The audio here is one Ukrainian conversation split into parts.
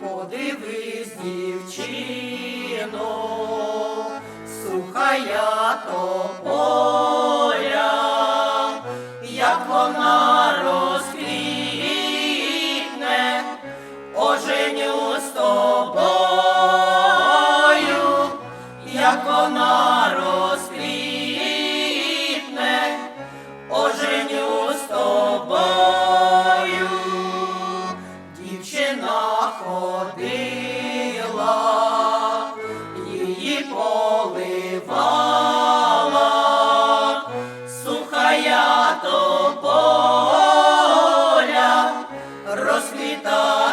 Подивись, дівчино, сухая тополя, як вона розквітне, оженю з тобою, Kita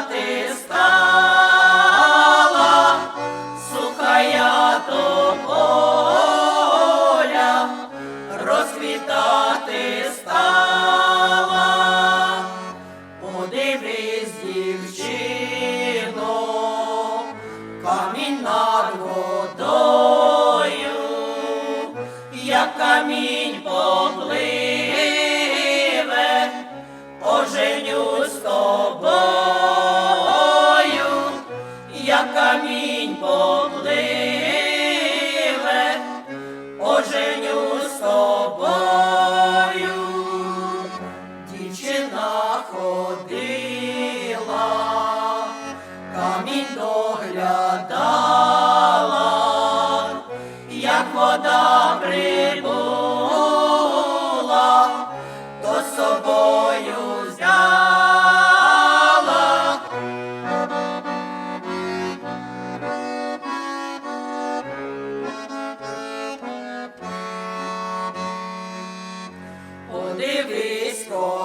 камінь попливе, оженю з тобою. Дівчина ходила, камінь доглядала, як вода прибула,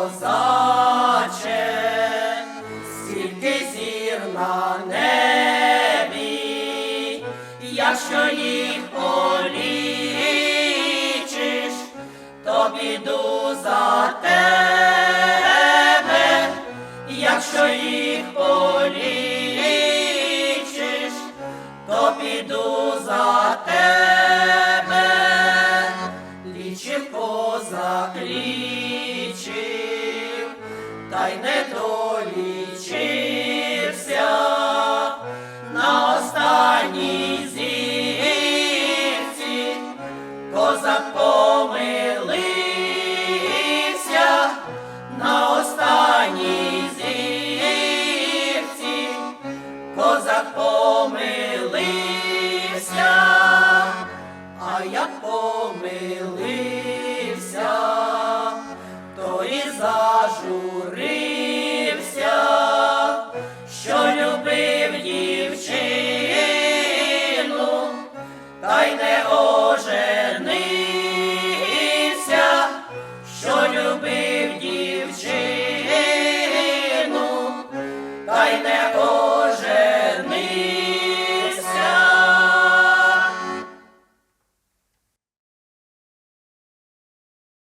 козаче, скільки зір на небі, якщо їх полічиш, то піду за тебе, якщо їх полічиш, то піду за тебе. Лічив козак лічив, та не долічився на останній зірці, козак помилився на останній зірці, козак помилився. А як помилився, зажурився, що любив дівчину, та й не.